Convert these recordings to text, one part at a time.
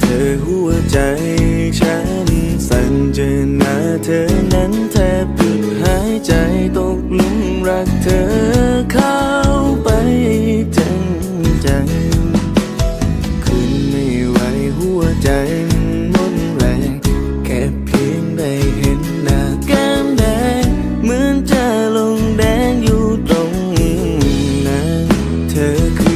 เธอหัวใจฉัน สั่นเจอหน้าเธอนั้นแทบหยุดหายใจตกหลุมรักเธอเข้าไปจังจังคืนไม่ไหวหัวใจมนแรงแค่เพียงได้เห็นหน้าแก้มแดงเหมือนจะลงแดงอยู่ตรงนั้นเธอคือ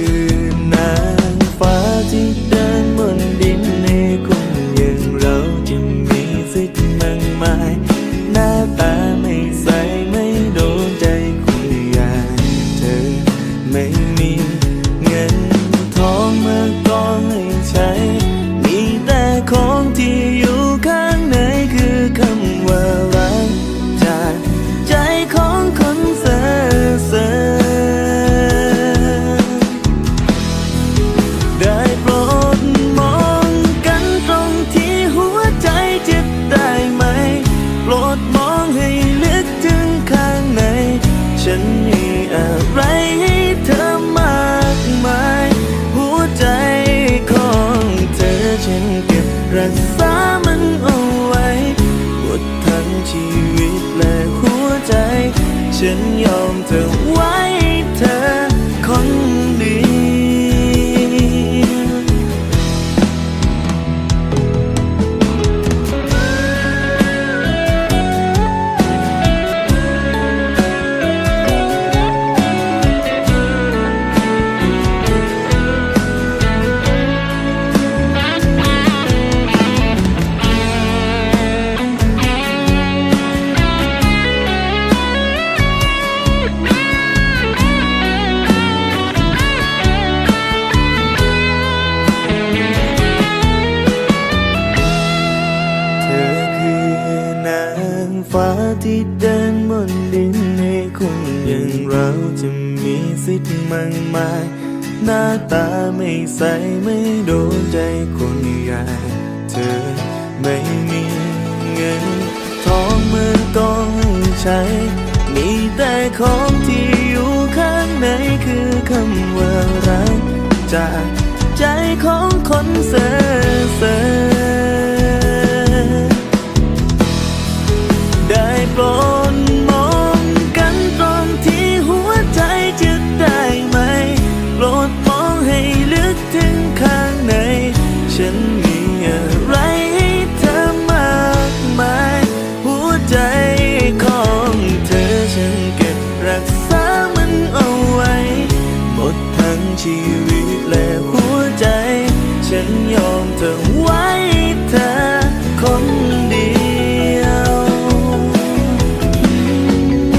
ฉันยอ ฟ้าที่เดินบนดินให้คนอย่างเราจะมีสิทธิ์มากมาย หน้าตาไม่ใสไม่โดนใจคนอย่างเธอไม่มีเงิน ทองเมืองกองให้ใช้ มีแต่ของที่อยู่ข้างในคือคำว่ารักจากใจของคนเสอ hey, look and.